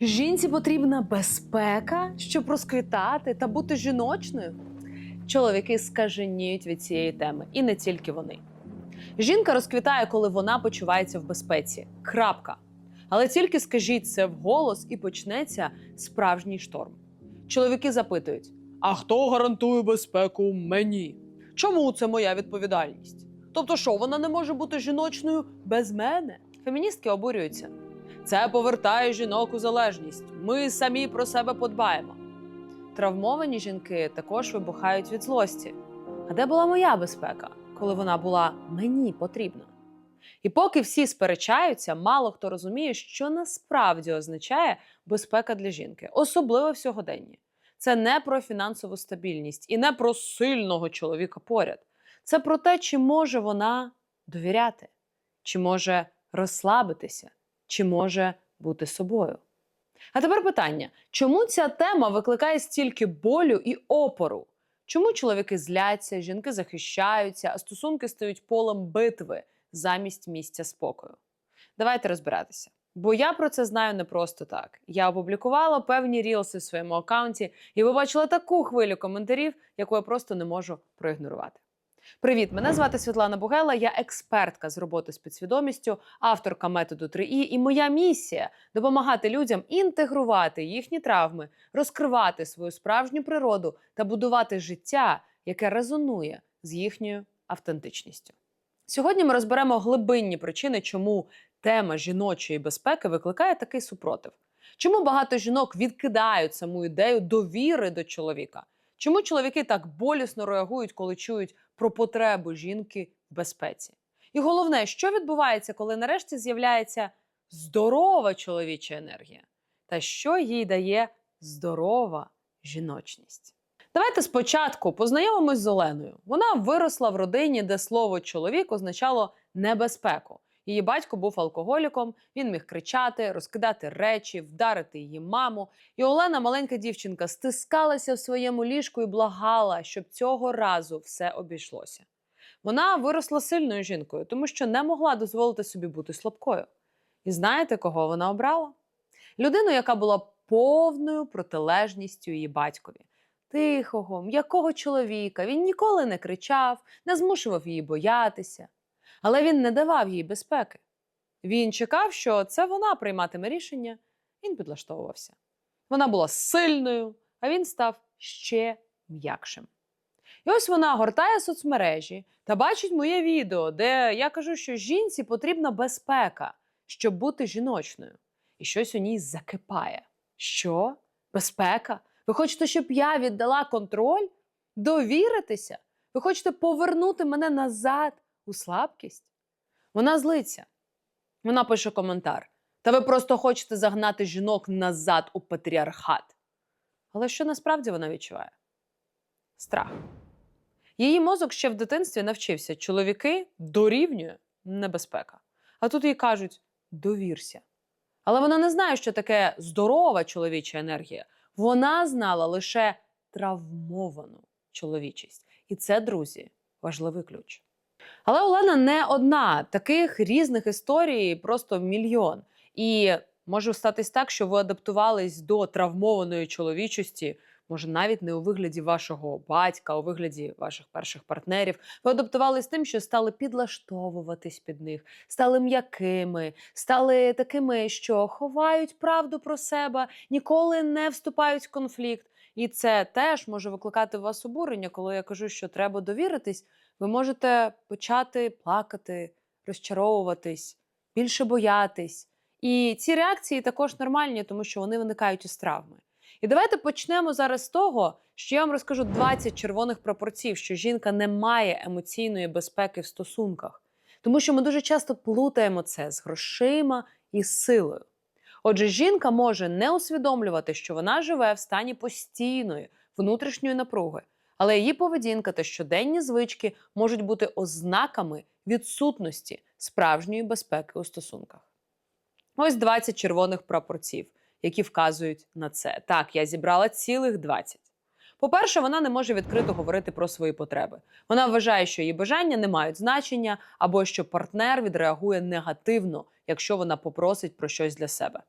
Жінці потрібна безпека, щоб розквітати та бути жіночною. Чоловіки скаженіють від цієї теми, і не тільки вони. Жінка розквітає, коли вона почувається в безпеці. Крапка. Але тільки скажіть це вголос і почнеться справжній шторм. Чоловіки запитують: а хто гарантує безпеку мені? Чому це моя відповідальність? Тобто, що вона не може бути жіночною без мене? Феміністки обурюються. Це повертає жінок у залежність. Ми самі про себе подбаємо. Травмовані жінки також вибухають від злості. А де була моя безпека, коли вона була мені потрібна? І поки всі сперечаються, мало хто розуміє, що насправді означає безпека для жінки, особливо в сьогоденні. Це не про фінансову стабільність і не про сильного чоловіка поряд. Це про те, чи може вона довіряти, чи може розслабитися, чи може бути собою. А тепер питання: чому ця тема викликає стільки болю і опору? Чому чоловіки зляться, жінки захищаються, а стосунки стають полем битви замість місця спокою? Давайте розбиратися. Бо я про це знаю не просто так. Я опублікувала певні рілси в своєму аккаунті і побачила таку хвилю коментарів, яку я просто не можу проігнорувати. Привіт, мене звати Світлана Бугела. Я експертка з роботи з підсвідомістю, авторка методу 3І. І моя місія допомагати людям інтегрувати їхні травми, розкривати свою справжню природу та будувати життя, яке резонує з їхньою автентичністю. Сьогодні ми розберемо глибинні причини, чому тема жіночої безпеки викликає такий супротив. Чому багато жінок відкидають саму ідею довіри до чоловіка? Чому чоловіки так болісно реагують, коли чують про потребу жінки в безпеці? І головне, що відбувається, коли нарешті з'являється здорова чоловіча енергія? Та що їй дає здорова жіночність? Давайте спочатку познайомимось з Оленою. Вона виросла в родині, де слово чоловік означало небезпеку. Її батько був алкоголіком, він міг кричати, розкидати речі, вдарити її маму. І Олена, маленька дівчинка, стискалася в своєму ліжку і благала, щоб цього разу все обійшлося. Вона виросла сильною жінкою, тому що не могла дозволити собі бути слабкою. І знаєте, кого вона обрала? Людину, яка була повною протилежністю її батькові. Тихого, м'якого чоловіка. Він ніколи не кричав, не змушував її боятися. Але він не давав їй безпеки. Він чекав, що це вона прийматиме рішення. Він підлаштовувався. Вона була сильною, а він став ще м'якшим. І ось вона гортає соцмережі та бачить моє відео, де я кажу, що жінці потрібна безпека, щоб бути жіночною. І щось у ній закипає. Що? Безпека? Ви хочете, щоб я віддала контроль? Довіритися? Ви хочете повернути мене назад у слабкість? Вона злиться. Вона пише коментар. Та ви просто хочете загнати жінок назад у патріархат. Але що насправді вона відчуває? Страх. Її мозок ще в дитинстві навчився: чоловіки дорівнює небезпека. А тут їй кажуть: довірся. Але вона не знає, що таке здорова чоловіча енергія. Вона знала лише травмовану чоловічість. І це, друзі, важливий ключ. Але Олена не одна. Таких різних історій просто мільйон. І може статись так, що ви адаптувались до травмованої чоловічості, може навіть не у вигляді вашого батька, а у вигляді ваших перших партнерів. Ви адаптувались тим, що стали підлаштовуватись під них, стали м'якими, стали такими, що ховають правду про себе, ніколи не вступають в конфлікт. І це теж може викликати у вас обурення, коли я кажу, що треба довіритись. Ви можете почати плакати, розчаровуватись, більше боятись. І ці реакції також нормальні, тому що вони виникають із травми. І давайте почнемо зараз з того, що я вам розкажу 20 червоних пропорцій, що жінка не має емоційної безпеки в стосунках, тому що ми дуже часто плутаємо це з грошима і силою. Отже, жінка може не усвідомлювати, що вона живе в стані постійної внутрішньої напруги, але її поведінка та щоденні звички можуть бути ознаками відсутності справжньої безпеки у стосунках. Ось 20 червоних прапорців, які вказують на це. Так, я зібрала цілих 20. По-перше, вона не може відкрито говорити про свої потреби. Вона вважає, що її бажання не мають значення, або що партнер відреагує негативно, якщо вона попросить про щось для себе.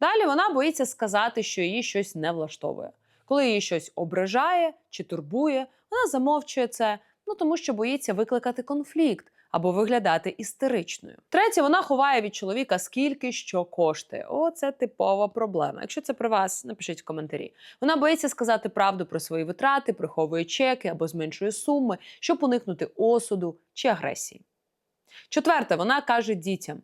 Далі вона боїться сказати, що її щось не влаштовує. Коли її щось ображає чи турбує, вона замовчує це, ну тому що боїться викликати конфлікт або виглядати істеричною. Третє, вона ховає від чоловіка скільки що коштує. О, це типова проблема. Якщо це про вас, напишіть в коментарі. Вона боїться сказати правду про свої витрати, приховує чеки або зменшує суми, щоб уникнути осуду чи агресії. Четверте, вона каже дітям: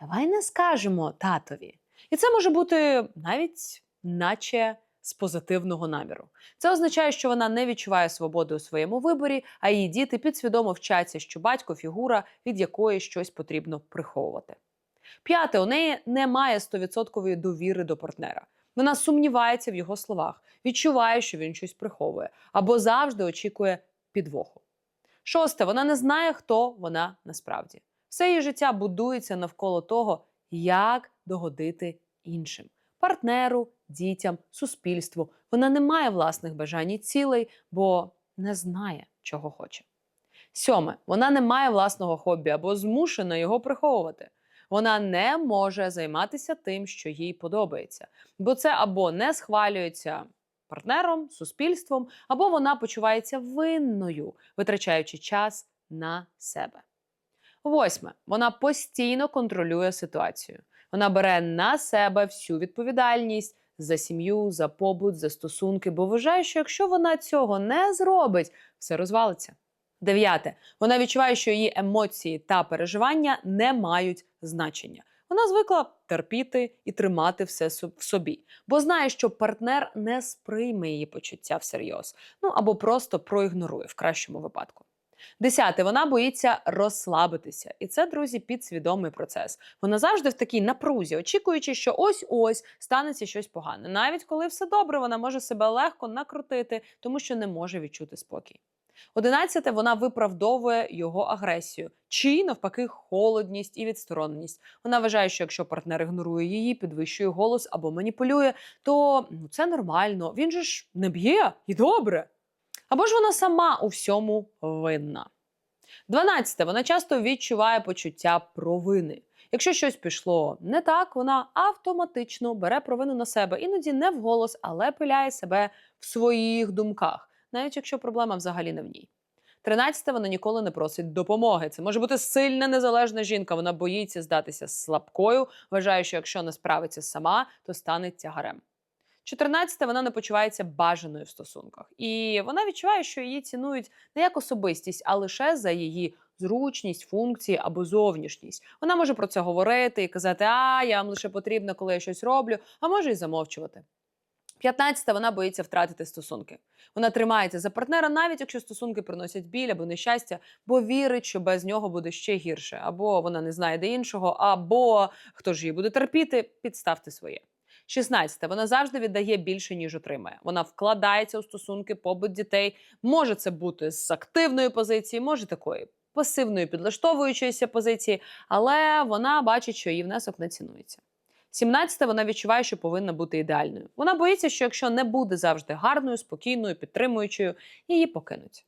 давай не скажемо татові. І це може бути навіть наче з позитивного наміру. Це означає, що вона не відчуває свободи у своєму виборі, а її діти підсвідомо вчаться, що батько фігура, від якої щось потрібно приховувати. П'яте, у неї немає 100% довіри до партнера. Вона сумнівається в його словах, відчуває, що він щось приховує, або завжди очікує підвоху. Шосте, вона не знає, хто вона насправді. Все її життя будується навколо того, як догодити іншим партнеру, дітям, суспільству. Вона не має власних бажань і цілей, бо не знає, чого хоче. Сьоме, вона не має власного хобі або змушена його приховувати. Вона не може займатися тим, що їй подобається, бо це або не схвалюється партнером, суспільством, або вона почувається винною, витрачаючи час на себе. Восьме, вона постійно контролює ситуацію. Вона бере на себе всю відповідальність за сім'ю, за побут, за стосунки, бо вважає, що якщо вона цього не зробить, все розвалиться. Дев'яте. Вона відчуває, що її емоції та переживання не мають значення. Вона звикла терпіти і тримати все в собі, бо знає, що партнер не сприйме її почуття всерйоз, ну або просто проігнорує в кращому випадку. Десяте, вона боїться розслабитися, і це, друзі, підсвідомий процес. Вона завжди в такій напрузі, очікуючи, що ось-ось станеться щось погане. Навіть коли все добре, вона може себе легко накрутити, тому що не може відчути спокій. Одинадцяте, вона виправдовує його агресію чи навпаки холодність і відстороненість. Вона вважає, що якщо партнер ігнорує її, підвищує голос або маніпулює, то ну, це нормально. Він же ж не б'є і добре. Або ж вона сама у всьому винна. Дванадцяте, вона часто відчуває почуття провини. Якщо щось пішло не так, вона автоматично бере провину на себе, іноді не вголос, але пиляє себе в своїх думках, навіть якщо проблема взагалі не в ній. Тринадцяте, вона ніколи не просить допомоги. Це може бути сильна незалежна жінка. Вона боїться здатися слабкою, вважає, що якщо не справиться сама, то стане тягарем. 14 вона не почувається бажаною в стосунках, і вона відчуває, що її цінують не як особистість, а лише за її зручність, функції або зовнішність. Вона може про це говорити і казати: А, я вам лише потрібна, коли я щось роблю, а може й замовчувати. 15 вона боїться втратити стосунки. Вона тримається за партнера, навіть якщо стосунки приносять біль або нещастя, бо вірить, що без нього буде ще гірше, або вона не знає де іншого, або хто ж її буде терпіти, підставте своє. 16. Вона завжди віддає більше, ніж отримає. Вона вкладається у стосунки, побут дітей. Може це бути з активної позиції, може такої пасивної підлаштовуючоїся позиції, але вона бачить, що її внесок не цінується. 17. Вона відчуває, що повинна бути ідеальною. Вона боїться, що якщо не буде завжди гарною, спокійною, підтримуючою, її покинуть.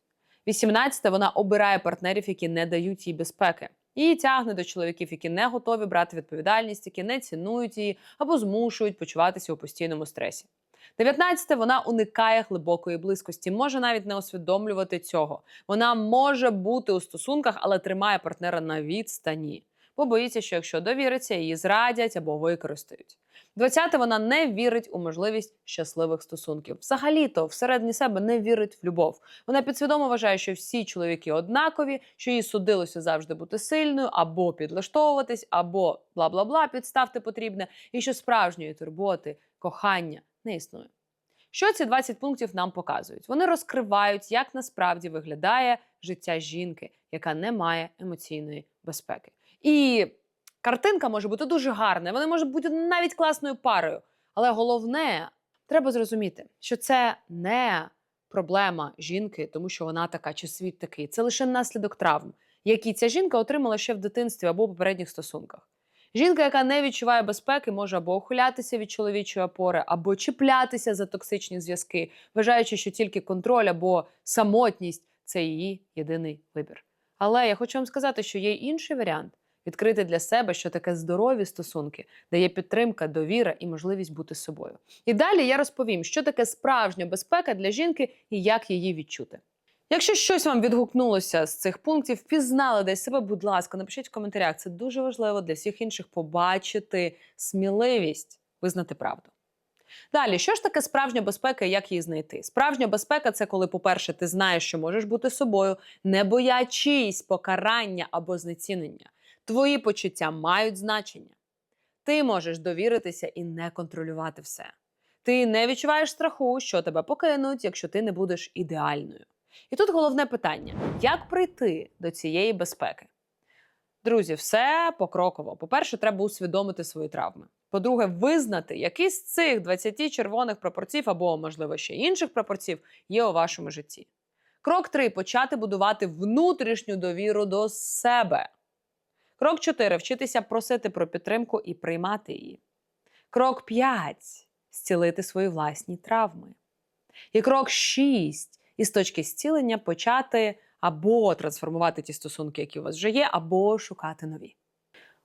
18. Вона обирає партнерів, які не дають їй безпеки. Її тягне до чоловіків, які не готові брати відповідальність, які не цінують її або змушують почуватися у постійному стресі. 19. Вона уникає глибокої близькості, може навіть не усвідомлювати цього. Вона може бути у стосунках, але тримає партнера на відстані, бо боїться, що якщо довіриться, її зрадять або використають. 20. Вона не вірить у можливість щасливих стосунків. Взагалі-то всередині себе не вірить в любов. Вона підсвідомо вважає, що всі чоловіки однакові, що їй судилося завжди бути сильною, або підлаштовуватись, або бла бла бла, підставте потрібне, і що справжньої турботи, кохання не існує. Що ці 20 пунктів нам показують? Вони розкривають, як насправді виглядає життя жінки, яка не має емоційної безпеки. І картинка може бути дуже гарна, вони можуть бути навіть класною парою. Але головне, треба зрозуміти, що це не проблема жінки, тому що вона така чи світ такий. Це лише наслідок травм, які ця жінка отримала ще в дитинстві або попередніх стосунках. Жінка, яка не відчуває безпеки, може або ухилятися від чоловічої опори, або чіплятися за токсичні зв'язки, вважаючи, що тільки контроль або самотність це її єдиний вибір. Але я хочу вам сказати, що є інший варіант. Відкрити для себе, що таке здорові стосунки, де є підтримка, довіра і можливість бути собою. І далі я розповім, що таке справжня безпека для жінки і як її відчути. Якщо щось вам відгукнулося з цих пунктів, впізнали десь себе, будь ласка, напишіть в коментарях. Це дуже важливо для всіх інших побачити сміливість визнати правду. Далі, що ж таке справжня безпека і як її знайти? Справжня безпека це коли, по-перше, ти знаєш, що можеш бути собою, не боячись покарання або знецінення. Твої почуття мають значення. Ти можеш довіритися і не контролювати все. Ти не відчуваєш страху, що тебе покинуть, якщо ти не будеш ідеальною. І тут головне питання: як прийти до цієї безпеки? Друзі, все покроково. По-перше, треба усвідомити свої травми. По-друге, визнати, які з цих 20 червоних прапорців або, можливо, ще інших прапорців є у вашому житті. Крок 3. почати будувати внутрішню довіру до себе. Крок 4. вчитися просити про підтримку і приймати її. Крок 5. зцілити свої власні травми. І крок 6. із точки зцілення почати або трансформувати ті стосунки, які у вас вже є, або шукати нові.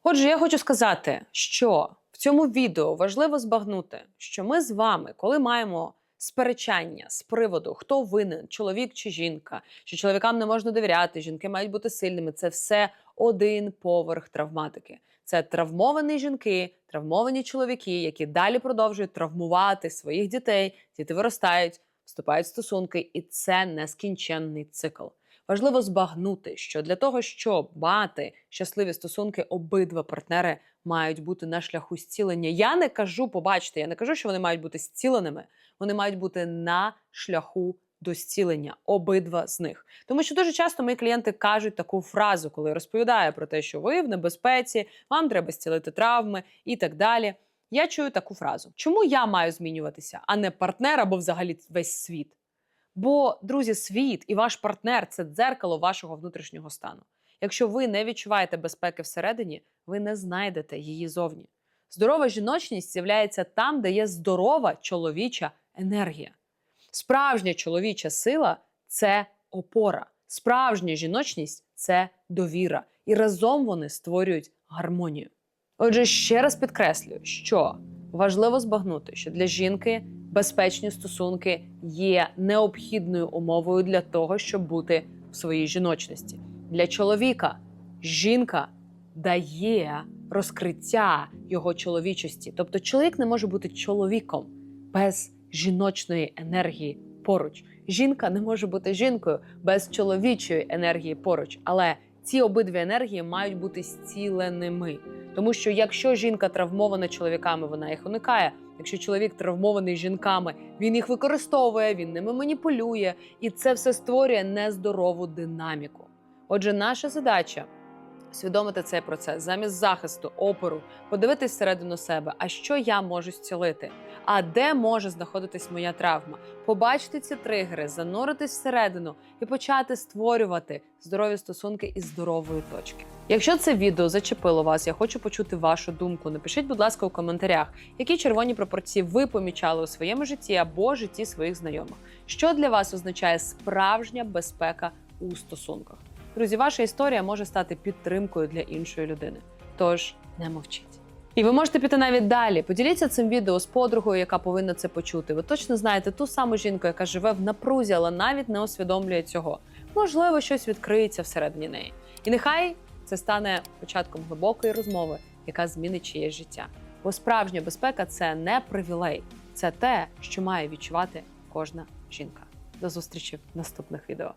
Отже, я хочу сказати, що в цьому відео важливо збагнути, що ми з вами, коли маємо сперечання з приводу, хто винен, чоловік чи жінка, що чоловікам не можна довіряти, жінки мають бути сильними, це все один поверх травматики. Це травмовані жінки, травмовані чоловіки, які далі продовжують травмувати своїх дітей, діти виростають, вступають в стосунки, і це нескінченний цикл. Важливо збагнути, що для того, щоб мати щасливі стосунки, обидва партнери мають бути на шляху зцілення. Я не кажу, побачте, я не кажу, що вони мають бути зціленими. Вони мають бути на шляху до зцілення, обидва з них. Тому що дуже часто мої клієнти кажуть таку фразу, коли розповідаю про те, що ви в небезпеці, вам треба зцілити травми і так далі. Я чую таку фразу: чому я маю змінюватися, а не партнер або взагалі весь світ? Бо, друзі, світ і ваш партнер це дзеркало вашого внутрішнього стану. Якщо ви не відчуваєте безпеки всередині, ви не знайдете її зовні. Здорова жіночність з'являється там, де є здорова чоловіча енергія. Справжня чоловіча сила це опора. Справжня жіночність це довіра. І разом вони створюють гармонію. Отже, ще раз підкреслюю, що важливо збагнути, що для жінки безпечні стосунки є необхідною умовою для того, щоб бути в своїй жіночності. Для чоловіка жінка дає розкриття його чоловічості. Тобто, чоловік не може бути чоловіком без жіночної енергії поруч. Жінка не може бути жінкою без чоловічої енергії поруч. Але ці обидві енергії мають бути зціленими. Тому що якщо жінка травмована чоловіками, вона їх уникає. Якщо чоловік травмований жінками, він їх використовує, він ними маніпулює, і це все створює нездорову динаміку. Отже, наша задача свідомити цей процес замість захисту, опору, подивитись всередину себе, а що я можу зцілити, а де може знаходитись моя травма, побачити ці тригери, зануритись всередину і почати створювати здорові стосунки із здорової точки. Якщо це відео зачепило вас, я хочу почути вашу думку. Напишіть, будь ласка, у коментарях, які червоні пропорції ви помічали у своєму житті або житті своїх знайомих. Що для вас означає справжня безпека у стосунках? Друзі, ваша історія може стати підтримкою для іншої людини. Тож не мовчіть. І ви можете піти навіть далі. Поділіться цим відео з подругою, яка повинна це почути. Ви точно знаєте ту саму жінку, яка живе в напрузі, але навіть не усвідомлює цього. Можливо, щось відкриється всередині неї. І нехай це стане початком глибокої розмови, яка змінить чиєсь життя. Бо справжня безпека це не привілей, це те, що має відчувати кожна жінка. До зустрічі в наступних відео.